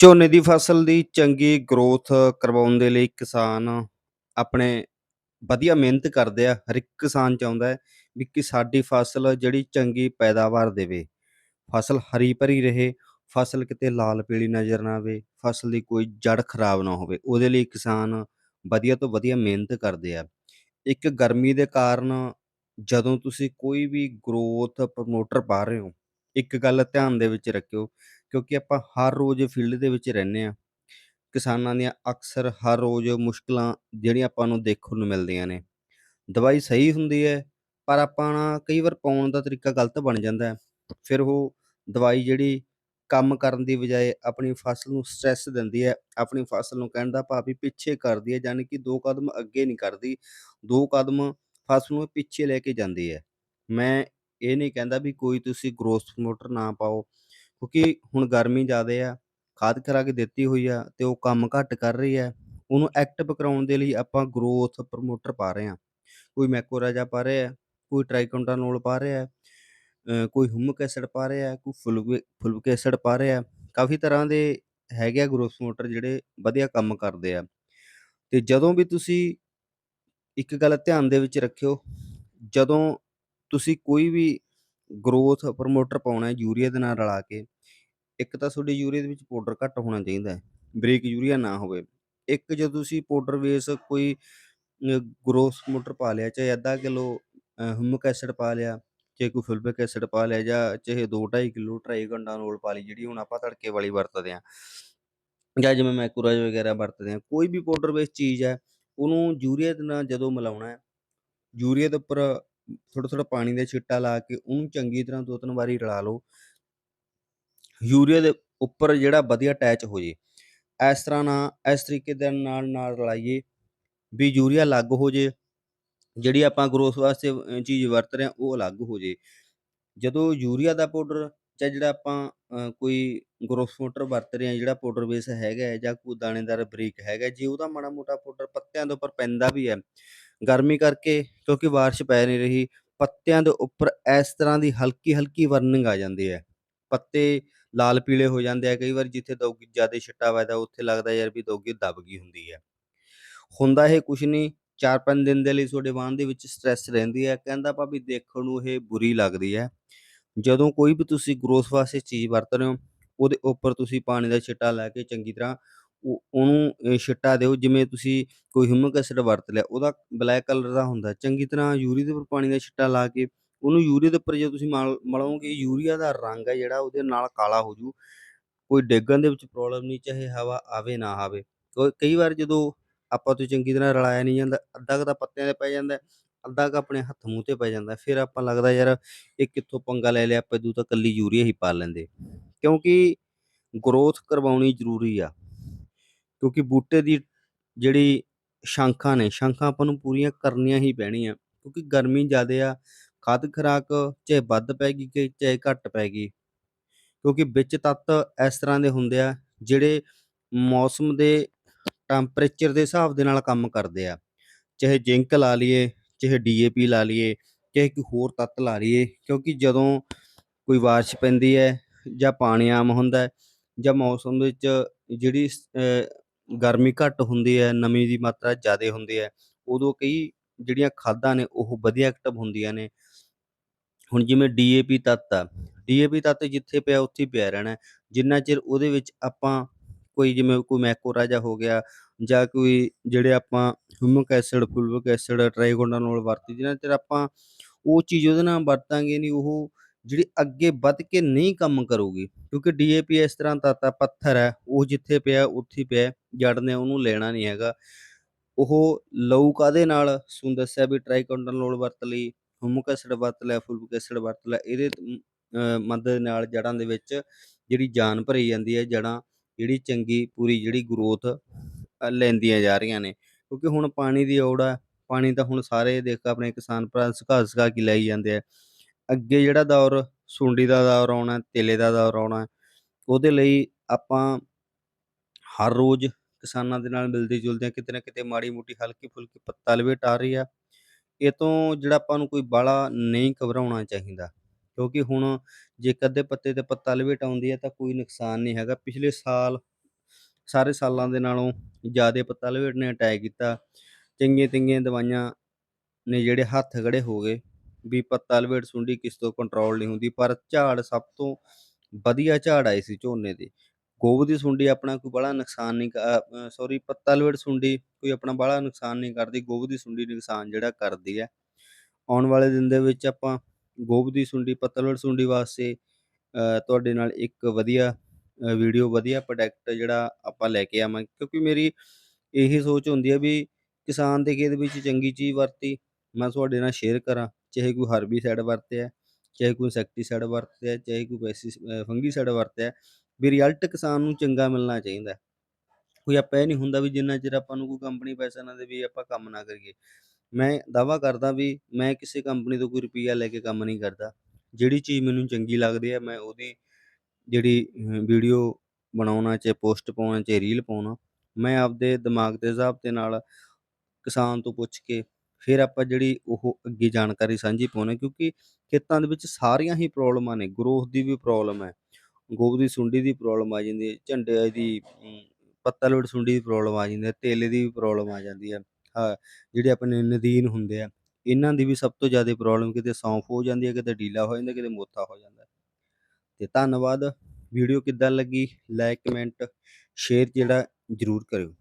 ਝੋਨੇ ਦੀ ਫਸਲ ਦੀ ਚੰਗੀ ਗਰੋਥ ਕਰਵਾਉਣ ਦੇ ਲਈ ਕਿਸਾਨ ਆਪਣੇ ਵਧੀਆ ਮਿਹਨਤ ਕਰਦੇ ਆ। ਹਰ ਇੱਕ ਕਿਸਾਨ ਚਾਹੁੰਦਾ ਹੈ ਵੀ ਕਿ ਸਾਡੀ ਫਸਲ ਜਿਹੜੀ ਚੰਗੀ ਪੈਦਾਵਾਰ ਦੇਵੇ। ਫਸਲ ਹਰੀ-ਭਰੀ ਰਹੇ, ਫਸਲ ਕਿਤੇ ਲਾਲ-ਪੀਲੀ ਨਜ਼ਰ ਨਾ ਆਵੇ, ਫਸਲ ਦੀ ਕੋਈ ਜੜ ਖਰਾਬ ਨਾ ਹੋਵੇ। ਉਹਦੇ ਲਈ ਕਿਸਾਨ ਵਧੀਆ ਤੋਂ ਵਧੀਆ ਮਿਹਨਤ ਕਰਦੇ ਆ। ਇੱਕ ਗਰਮੀ ਦੇ ਕਾਰਨ ਜਦੋਂ ਤੁਸੀਂ ਕੋਈ ਵੀ ਗਰੋਥ ਪ੍ਰਮੋਟਰ ਪਾ ਰਹੇ ਹੋ, ਇੱਕ ਗੱਲ ਧਿਆਨ ਦੇ ਵਿੱਚ ਰੱਖਿਓ ਕਿਉਂਕਿ ਆਪਾਂ ਹਰ ਰੋਜ਼ ਫੀਲਡ ਦੇ ਵਿੱਚ ਰਹਿੰਦੇ ਹਾਂ। ਕਿਸਾਨਾਂ ਦੀਆਂ ਅਕਸਰ ਹਰ ਰੋਜ਼ ਮੁਸ਼ਕਲਾਂ ਜਿਹੜੀਆਂ ਆਪਾਂ ਨੂੰ ਦੇਖਣ ਨੂੰ ਮਿਲਦੀਆਂ ਨੇ। ਦਵਾਈ ਸਹੀ ਹੁੰਦੀ ਹੈ, ਪਰ ਆਪਾਂ ਨਾ ਕਈ ਵਾਰ ਪਾਉਣ ਦਾ ਤਰੀਕਾ ਗਲਤ ਬਣ ਜਾਂਦਾ ਹੈ। ਫਿਰ ਉਹ ਦਵਾਈ ਜਿਹੜੀ ਕੰਮ ਕਰਨ ਦੀ ਬਜਾਏ ਆਪਣੀ ਫਸਲ ਨੂੰ ਸਟ੍ਰੈਸ ਦਿੰਦੀ ਹੈ, ਆਪਣੀ ਫਸਲ ਨੂੰ ਕਹਿਣ ਦਾ ਭਾਵ ਵੀ ਪਿੱਛੇ ਕਰਦੀ ਹੈ, ਯਾਨੀ ਕਿ ਦੋ ਕਦਮ ਅੱਗੇ ਨਹੀਂ ਕਰਦੀ, ਦੋ ਕਦਮ ਫਸਲ ਨੂੰ ਪਿੱਛੇ ਲੈ ਕੇ ਜਾਂਦੀ ਹੈ। ਮੈਂ ਇਹ ਨਹੀਂ ਕਹਿੰਦਾ ਵੀ ਕੋਈ ਤੁਸੀਂ ਗਰੋਥ ਪ੍ਰਮੋਟਰ ਨਾ ਪਾਓ, ਕਿਉਂਕਿ ਹੁਣ ਗਰਮੀ ਜ਼ਿਆਦੇ ਆ, ਖਾਦ ਖੁਰਾਕ ਦਿੱਤੀ ਹੋਈ ਆ ਤੇ ਉਹ ਕੰਮ ਘੱਟ ਕਰ ਰਹੀ ਹੈ। ਉਹਨੂੰ ਐਕਟਿਵ ਕਰਾਉਣ ਦੇ ਲਈ ਆਪਾਂ ਗਰੋਥ ਪ੍ਰਮੋਟਰ ਪਾ ਰਹੇ ਹਾਂ। ਕੋਈ ਮੈਕੋਰਾਜਾ ਪਾ ਰਿਹਾ ਹੈ, ਕੋਈ ਟ੍ਰਾਈਕੋਡਾਨੋਲ ਪਾ ਰਿਹਾ ਹੈ, ਅ, ਕੋਈ ਹਿਊਮਿਕ ਐਸਿਡ ਪਾ ਰਿਹਾ ਹੈ, ਕੋਈ ਫੁਲਵੀ ਫੁਲਵਿਕ ਐਸਿਡ ਪਾ ਰਿਹਾ ਹੈ। ਕਾਫੀ ਤਰ੍ਹਾਂ ਦੇ ਹੈਗੇ ਆ ਗਰੋਥ ਪ੍ਰਮੋਟਰ ਜਿਹੜੇ ਵਧੀਆ ਕੰਮ ਕਰਦੇ ਆ। ਤੇ ਜਦੋਂ ਵੀ ਤੁਸੀਂ ਇੱਕ ਗੱਲ ਧਿਆਨ ਦੇ ਵਿੱਚ ਰੱਖਿਓ, ਜਦੋਂ ਤੁਸੀਂ ਕੋਈ ਵੀ ਗਰੋਥ ਪ੍ਰਮੋਟਰ ਪਾਉਣਾ ਹੈ ਯੂਰੀਆ ਦੇ ਨਾਲ ਰਲਾ ਕੇ, ਇੱਕ ਤਾਂ ਤੁਹਾਡੇ ਯੂਰੀਆ ਦੇ ਵਿੱਚ ਪਾਊਡਰ ਘੱਟ ਹੋਣਾ ਚਾਹੀਦਾ ਹੈ, ਬਰੀਕ ਯੂਰੀਆ ਨਾ ਹੋਵੇ। ਇੱਕ ਜਦੋਂ ਤੁਸੀਂ ਪਾਊਡਰ ਬੇਸ ਕੋਈ ਗਰੋਥ ਪ੍ਰਮੋਟਰ ਪਾ ਲਿਆ, ਚਾਹੇ ਅੱਧਾ ਕਿਲੋ ਅ, ਹਿਊਮਿਕ ਐਸਿਡ ਪਾ ਲਿਆ, ਚਾਹੇ ਕੋਈ ਫੁਲਵਿਕ ਐਸਿਡ ਪਾ ਲਿਆ ਜਾਂ ਚਾਹੇ 2 2.5 ਕਿਲੋ ਟ੍ਰਾਈਕੋਡਾਨੋਲ ਪਾ ਲਈ ਜਿਹੜੀ ਹੁਣ ਆਪਾਂ ਤੜਕੇ ਵਾਲੀ ਵਰਤਦੇ ਹਾਂ। ਜਾਂ ਜਿਵੇਂ ਮੈਕੂਰਾਜ ਵਗੈਰਾ ਵਰਤਦੇ ਹਾਂ, ਕੋਈ ਵੀ ਪਾਊਡਰ ਬੇਸ ਚੀਜ਼ ਹੈ, ਉਹਨੂੰ ਯੂਰੀਆ ਦੇ ਨਾਲ ਜਦੋਂ ਮਿਲਾਉਣਾ ਹੈ, ਯੂਰੀਆ ਦੇ ਉੱਪਰ ਥੋੜਾ ਥੋੜਾ ਪਾਣੀ ਦਾ ਛਿੱਟਾ ਲਾ ਕੇ ਉਹਨੂੰ ਚੰਗੀ ਤਰ੍ਹਾਂ 2-3 ਵਾਰੀ ਰਲਾ ਲਓ। ਯੂਰੀਆ ਦੇ ਉੱਪਰ ਜਿਹੜਾ ਵਧੀਆ ਅਟੈਚ ਹੋ ਜੇ। ਇਸ ਤਰ੍ਹਾਂ ਨਾ ਇਸ ਤਰੀਕੇ ਦੇ ਨਾਲ ਨਾਲ ਰਲਾਈਏ ਵੀ ਯੂਰੀਆ ਅਲੱਗ ਹੋ ਜੇ, ਜਿਹੜੀ ਆਪਾਂ ਗਰੋਥ ਵਾਸਤੇ ਚੀਜ਼ ਵਰਤ ਰਹੇ ਹਾਂ ਉਹ ਅਲੱਗ ਹੋ ਜੇ। ਜਦੋਂ ਯੂਰੀਆ ਦਾ ਪਾਊਡਰ ਜਾਂ ਜਿਹੜਾ ਆਪਾਂ ਅ, ਕੋਈ ਗਰੋਥ ਪ੍ਰਮੋਟਰ ਵਰਤ ਰਹੇ ਹਾਂ ਜਿਹੜਾ ਪਾਊਡਰ ਬੇਸ ਹੈਗਾ ਜਾਂ ਕੋਈ ਦਾਣੇਦਾਰ ਬਰੀਕ ਹੈਗਾ, ਜੇ ਉਹਦਾ ਮਾੜਾ ਮੋਟਾ ਪਾਊਡਰ ਪੱਤਿਆਂ ਦੇ ਉੱਪਰ ਪੈਂਦਾ ਵੀ ਹੈ, ਗਰਮੀ ਕਰਕੇ ਕਿਉਂਕਿ ਬਾਰਿਸ਼ ਪੈ ਨਹੀਂ ਰਹੀ, ਪੱਤਿਆਂ ਦੇ ਉੱਪਰ ਇਸ ਤਰ੍ਹਾਂ ਦੀ ਹਲਕੀ-ਹਲਕੀ ਬਰਨਿੰਗ ਆ ਜਾਂਦੀ ਹੈ। ਪੱਤੇ ਲਾਲ ਪੀਲੇ ਹੋ ਜਾਂਦੇ ਆ ਕਈ ਵਾਰੀ ਜਿੱਥੇ ਦੋਗੀ ਜ਼ਿਆਦਾ ਛਿੱਟਾ ਵੱਜਦਾ ਉੱਥੇ ਲੱਗਦਾ ਯਾਰ ਵੀ ਦੋਗੀ ਦੱਬ ਗਈ ਹੁੰਦੀ ਹੈ। ਹੁੰਦਾ ਇਹ ਕੁਛ ਨਹੀਂ 4-5 ਦਿਨ ਦੇ ਲਈ ਤੁਹਾਡੇ ਵਾਹਨ ਦੇ ਵਿੱਚ ਸਟ੍ਰੈਸ ਰਹਿੰਦੀ ਹੈ, ਕਹਿੰਦਾ ਭਾਵੇਂ ਦੇਖਣ ਨੂੰ ਇਹ ਬੁਰੀ ਲੱਗਦੀ ਹੈ। ਜਦੋਂ ਕੋਈ ਵੀ ਤੁਸੀਂ ਗਰੋਥ ਵਾਸਤੇ ਚੀਜ਼ ਵਰਤ ਰਹੇ ਹੋ, ਉਹਦੇ ਉੱਪਰ ਤੁਸੀਂ ਪਾਣੀ ਦਾ ਛਿੱਟਾ ਲੈ ਕੇ ਚੰਗੀ ਤਰ੍ਹਾਂ ਉਹ ਉਹਨੂੰ ਛਿੱਟਾ ਦਿਓ ਜਿਵੇਂ ਤੁਸੀਂ ਕੋਈ ਹਿਊਮਿਕ ਐਸਿਡ ਵਰਤ ਲਿਆ, ਉਹਦਾ ਬਲੈਕ ਕਲਰ ਦਾ ਹੁੰਦਾ, ਚੰਗੀ ਤਰ੍ਹਾਂ ਯੂਰੀਆ ਦੇ ਉੱਪਰ ਪਾਣੀ ਦਾ ਛਿੱਟਾ ਲਾ ਕੇ ਉਹਨੂੰ ਯੂਰੀਆ ਦੇ ਉੱਪਰ ਜੇ ਤੁਸੀਂ ਮਲ ਮਲੋਗੇ ਯੂਰੀਆ ਦਾ ਰੰਗ ਹੈ ਜਿਹੜਾ ਉਹਦੇ ਨਾਲ ਕਾਲਾ ਹੋ ਜੂ। ਕੋਈ ਡਿੱਗਣ ਦੇ ਵਿੱਚ ਪ੍ਰੋਬਲਮ ਨਹੀਂ, ਚਾਹੇ ਹਵਾ ਆਵੇ ਨਾ ਆਵੇ। ਕਈ ਵਾਰ ਜਦੋਂ ਆਪਾਂ ਤੋਂ ਚੰਗੀ ਤਰ੍ਹਾਂ ਰਲਾਇਆ ਨਹੀਂ ਜਾਂਦਾ, ਅੱਧਾ ਕੁ ਤਾਂ ਪੱਤਿਆਂ 'ਤੇ ਪੈ ਜਾਂਦਾ, ਅੱਧਾ ਕੁ ਆਪਣੇ ਹੱਥ ਮੂੰਹ 'ਤੇ ਪੈ ਜਾਂਦਾ। ਫਿਰ ਆਪਾਂ ਲੱਗਦਾ ਯਾਰ ਇਹ ਕਿੱਥੋਂ ਪੰਗਾ ਲੈ ਲਿਆ, ਆਪਾਂ ਇਦੂ ਤਾਂ ਇਕੱਲੀ ਯੂਰੀਆ ਹੀ ਪਾ ਲੈਂਦੇ। ਕਿਉਂਕਿ ਗਰੋਥ ਕਰਵਾਉਣੀ ਜ਼ਰੂਰੀ ਆ। ਕਿਉਂਕਿ ਬੂਟੇ ਦੀ ਜਿਹੜੀ ਸ਼ਾਖਾਂ ਨੇ, ਸ਼ਾਖਾਂ ਆਪਾਂ ਨੂੰ ਪੂਰੀਆਂ ਕਰਨੀਆਂ ਹੀ ਪੈਣੀਆਂ ਕਿਉਂਕਿ ਗਰਮੀ ਜ਼ਿਆਦੇ ਆ, ਖਾਦ ਖੁਰਾਕ ਚਾਹੇ ਵੱਧ ਪੈ ਗਈ ਕਿ ਚਾਹੇ ਘੱਟ ਪੈ ਗਈ। ਕਿਉਂਕਿ ਵਿੱਚ ਤੱਤ ਇਸ ਤਰ੍ਹਾਂ ਦੇ ਹੁੰਦੇ ਆ ਜਿਹੜੇ ਮੌਸਮ ਦੇ ਟੈਂਪਰੇਚਰ ਦੇ ਹਿਸਾਬ ਦੇ ਨਾਲ ਕੰਮ ਕਰਦੇ ਆ। ਚਾਹੇ ਜ਼ਿੰਕ ਲਾ ਲਈਏ, ਚਾਹੇ ਡੀਏਪੀ ਲਾ ਲਈਏ, ਚਾਹੇ ਕੋਈ ਹੋਰ ਤੱਤ ਲਾ ਲਈਏ ਕਿਉਂਕਿ ਜਦੋਂ ਕੋਈ ਬਾਰਿਸ਼ ਪੈਂਦੀ ਹੈ ਜਾਂ ਪਾਣੀ ਆਮ ਹੁੰਦਾ ਜਾਂ ਮੌਸਮ ਵਿੱਚ ਜਿਹੜੀ ਗਰਮੀ ਘੱਟ ਹੁੰਦੀ ਹੈ, ਨਮੀ ਦੀ ਮਾਤਰਾ ਜ਼ਿਆਦੇ ਹੁੰਦੀ ਹੈ, ਉਦੋਂ ਕਈ ਜਿਹੜੀਆਂ ਖਾਦਾਂ ਨੇ ਉਹ ਵਧੀਆ ਐਕਟਿਵ ਹੁੰਦੀਆਂ ਨੇ। ਹੁਣ ਜਿਵੇਂ ਡੀਏਪੀ ਤੱਤ ਆ, ਡੀਏਪੀ ਤੱਤ ਜਿੱਥੇ ਪਿਆ ਉੱਥੇ ਹੀ ਪਿਆ ਰਹਿਣਾ ਹੈ। ਜਿੰਨਾ ਚਿਰ ਉਹਦੇ ਵਿੱਚ ਆਪਾਂ ਕੋਈ ਜਿਵੇਂ ਕੋਈ ਮੈਕੋਰਾਜਾ ਹੋ ਗਿਆ ਜਾਂ ਕੋਈ ਜਿਹੜੇ ਆਪਾਂ ਹਿਊਮਿਕ ਐਸਿਡ, ਫੁਲਵਿਕ ਐਸਿਡ, ਟ੍ਰਾਈਕੋਡਾਨੋਲ ਵਰਤੀ ਜਿੰਨਾ ਚਿਰ ਆਪਾਂ ਉਹ ਚੀਜ਼ ਉਹਦੇ ਨਾਲ ਵਰਤਾਂਗੇ ਨਹੀਂ ਉਹ ਜਿਹੜੀ ਅੱਗੇ ਵੱਧ ਕੇ ਨਹੀਂ ਕੰਮ ਕਰੂਗੀ ਕਿਉਂਕਿ ਡੀਏਪੀ ਇਸ ਤਰ੍ਹਾਂ ਤਾਤਾ ਪੱਥਰ ਹੈ, ਉਹ ਜਿੱਥੇ ਪਿਆ ਉੱਥੇ ਪਿਆ, ਜੜ ਨੇ ਉਹਨੂੰ ਲੈਣਾ ਨਹੀਂ ਹੈਗਾ। ਉਹ ਲਊ ਕਾਹਦੇ ਨਾਲ, ਤੁਹਾਨੂੰ ਦੱਸਿਆ ਵੀ ਟ੍ਰਾਈਕੋਡਾਨੋਲ ਵਰਤ ਲਈ, ਹਿਊਮਿਕ ਐਸਿਡ ਵਰਤ ਲਿਆ, ਫੁਲਵਿਕ ਐਸਿਡ ਵਰਤ ਲਿਆ, ਇਹਦੇ ਮਦਦ ਨਾਲ ਜੜ੍ਹਾਂ ਦੇ ਵਿੱਚ ਜਿਹੜੀ ਜਾਨ ਭਰੀ ਜਾਂਦੀ ਹੈ, ਜੜ੍ਹਾਂ ਜਿਹੜੀ ਚੰਗੀ ਪੂਰੀ ਜਿਹੜੀ ਗਰੋਥ ਲੈਂਦੀਆਂ ਜਾ ਰਹੀਆਂ ਨੇ। ਕਿਉਂਕਿ ਹੁਣ ਪਾਣੀ ਦੀ ਔੜ ਆ, ਪਾਣੀ ਤਾਂ ਹੁਣ ਸਾਰੇ ਦੇਖ ਆਪਣੇ ਕਿਸਾਨ ਭਰਾ ਸੁਕਾ-ਸੁਕਾ ਕੇ ਲਾਈ ਜਾਂਦੇ ਆ। ਅੱਗੇ ਜਿਹੜਾ ਦੌਰ ਸੁੰਡੀ ਦਾ ਦੌਰ ਆਉਣਾ, ਤੇਲੇ ਦਾ ਦੌਰ ਆਉਣਾ, ਉਹਦੇ ਲਈ ਆਪਾਂ ਹਰ ਰੋਜ਼ ਕਿਸਾਨਾਂ ਦੇ ਨਾਲ ਮਿਲਦੇ-ਜੁਲਦੇ ਕਿਤੇ ਨਾ ਕਿਤੇ ਮਾੜੀ-ਮੋਟੀ ਹਲਕੀ-ਫੁਲਕੀ ਪੱਤਾ ਲਪੇਟ ਆ ਰਹੀ ਆ। ਇਹ ਤੋਂ ਜਿਹੜਾ ਆਪਾਂ ਨੂੰ ਕੋਈ ਬਾਹਲਾ ਨਹੀਂ ਘਬਰਾਉਣਾ ਚਾਹੀਦਾ ਕਿਉਂਕਿ ਹੁਣ ਜੇ ਇੱਕ ਅੱਧੇ ਪੱਤੇ ਤੇ ਪੱਤਾ ਲਵੇਟ ਆਉਂਦੀ ਹੈ ਤਾਂ ਕੋਈ ਨੁਕਸਾਨ ਨਹੀਂ ਹੈਗਾ। ਪਿਛਲੇ ਸਾਲ ਸਾਰੇ ਸਾਲਾਂ ਦੇ ਨਾਲੋਂ ਜ਼ਿਆਦਾ ਪੱਤਾ ਲਵੇਟ ਨੇ ਅਟੈਕ ਕੀਤਾ। ਚੰਗੀਆਂ-ਚੰਗੀਆਂ ਦਵਾਈਆਂ ਨੇ ਜਿਹੜੇ ਹੱਥ ਖੜੇ ਹੋ ਗਏ ਵੀ ਪੱਤਾ ਲਵੇੜ ਸੁੰਡੀ ਕਿਸ ਤੋਂ ਕੰਟਰੋਲ ਨਹੀਂ ਹੁੰਦੀ ਪਰ ਝਾੜ ਸਭ ਤੋਂ ਵਧੀਆ ਝਾੜ ਆਏ ਸੀ ਝੋਨੇ ਦੇ। ਗੋਭ ਦੀ ਸੁੰਡੀ ਆਪਣਾ ਕੋਈ ਬਾਹਲਾ ਨੁਕਸਾਨ ਨਹੀਂ ਕ ਸੌਰੀ ਪੱਤਾ ਲਵੇੜ ਸੁੰਡੀ ਕੋਈ ਆਪਣਾ ਬਾਹਲਾ ਨੁਕਸਾਨ ਨਹੀਂ ਕਰਦੀ, ਗੋਭ ਦੀ ਸੁੰਡੀ ਨੁਕਸਾਨ ਜਿਹੜਾ ਕਰਦੀ ਹੈ। ਆਉਣ ਵਾਲੇ ਦਿਨ ਦੇ ਵਿੱਚ ਆਪਾਂ ਗੋਭ ਦੀ ਸੁੰਡੀ, ਪੱਤਾ ਲਪੇਟ ਸੁੰਡੀ ਵਾਸਤੇ ਤੁਹਾਡੇ ਨਾਲ ਇੱਕ ਵਧੀਆ ਵੀਡੀਓ ਵਧੀਆ ਪ੍ਰੋਡਕਟ ਜਿਹੜਾ ਆਪਾਂ ਲੈ ਕੇ ਆਵਾਂਗੇ ਕਿਉਂਕਿ ਮੇਰੀ ਇਹੀ ਸੋਚ ਹੁੰਦੀ ਹੈ ਵੀ ਕਿਸਾਨ ਦੇ ਖੇਤ ਵਿੱਚ ਚੰਗੀ ਚੀਜ਼ ਵਰਤੀ ਮੈਂ ਤੁਹਾਡੇ ਨਾਲ ਸ਼ੇਅਰ ਕਰਾਂ, ਚਾਹੇ ਕੋਈ ਹਰਬੀਸਾਈਡ ਵਰਤਿਆ, ਚਾਹੇ ਕੋਈ ਇੰਸੈਕਟੀਸਾਈਡ ਵਰਤਿਆ, ਚਾਹੇ ਕੋਈ ਪੈਸੀ ਅ ਫੰਗੀਸਾਈਡ ਵਰਤਿਆ, ਵੀ ਰਿਜ਼ਲਟ ਕਿਸਾਨ ਨੂੰ ਚੰਗਾ ਮਿਲਣਾ ਚਾਹੀਦਾ। ਕੋਈ ਆਪਾਂ ਇਹ ਨਹੀਂ ਹੁੰਦਾ ਵੀ ਜਿੰਨਾ ਚਿਰ ਆਪਾਂ ਨੂੰ ਕੋਈ ਕੰਪਨੀ ਪੈਸਾ ਨਾ ਦੇਵੇ ਆਪਾਂ ਕੰਮ ਨਾ ਕਰੀਏ। ਮੈਂ ਦਾਅਵਾ ਕਰਦਾ ਵੀ ਮੈਂ ਕਿਸੇ ਕੰਪਨੀ ਤੋਂ ਕੋਈ ਰੁਪਈਆ ਲੈ ਕੇ ਕੰਮ ਨਹੀਂ ਕਰਦਾ। ਜਿਹੜੀ ਚੀਜ਼ ਮੈਨੂੰ ਚੰਗੀ ਲੱਗਦੀ ਹੈ ਮੈਂ ਉਹਦੀ ਜਿਹੜੀ ਵੀਡੀਓ ਬਣਾਉਣਾ, ਚਾਹੇ ਪੋਸਟ ਪਾਉਣਾ, ਚਾਹੇ ਰੀਲ ਪਾਉਣਾ, ਮੈਂ ਆਪਦੇ ਦਿਮਾਗ ਦੇ ਹਿਸਾਬ ਦੇ ਨਾਲ ਕਿਸਾਨ ਤੋਂ ਪੁੱਛ ਕੇ ਫਿਰ ਆਪਾਂ ਜਿਹੜੀ ਉਹ ਅੱਗੇ ਜਾਣਕਾਰੀ ਸਾਂਝੀ ਪਾਉਂਦੇ ਕਿਉਂਕਿ ਖੇਤਾਂ ਦੇ ਵਿੱਚ ਸਾਰੀਆਂ ਹੀ ਪ੍ਰੋਬਲਮਾਂ ਨੇ, ਗਰੋਥ ਦੀ ਵੀ ਪ੍ਰੋਬਲਮ ਹੈ, ਗੋਭ ਦੀ ਸੁੰਡੀ ਦੀ ਪ੍ਰੋਬਲਮ ਆ ਜਾਂਦੀ ਹੈ, ਝੰਡੇ ਦੀ ਅਮ, ਪੱਤਾ ਲੋੜ ਸੁੰਡੀ ਦੀ ਪ੍ਰੋਬਲਮ ਆ ਜਾਂਦੀ ਹੈ, ਤੇਲੇ ਦੀ ਵੀ ਪ੍ਰੋਬਲਮ ਆ ਜਾਂਦੀ ਹੈ। ਹਾਂ, ਜਿਹੜੇ ਆਪਣੇ ਨਦੀਨ ਹੁੰਦੇ ਆ, ਇਹਨਾਂ ਦੀ ਵੀ ਸਭ ਤੋਂ ਜ਼ਿਆਦਾ ਪ੍ਰੋਬਲਮ ਕਿਤੇ ਸੌਂਫ ਹੋ ਜਾਂਦੀ ਹੈ, ਕਿਤੇ ਢੀਲਾ ਹੋ ਜਾਂਦਾ, ਕਿਤੇ ਮੋਤਾ ਹੋ ਜਾਂਦਾ। ਤੇ ਧੰਨਵਾਦ। ਵੀਡੀਓ ਕਿੱਦਾਂ ਲੱਗੀ ਲਾਈਕ, ਕਮੈਂਟ, ਸ਼ੇਅਰ ਜਿਹੜਾ ਜ਼ਰੂਰ ਕਰਿਓ।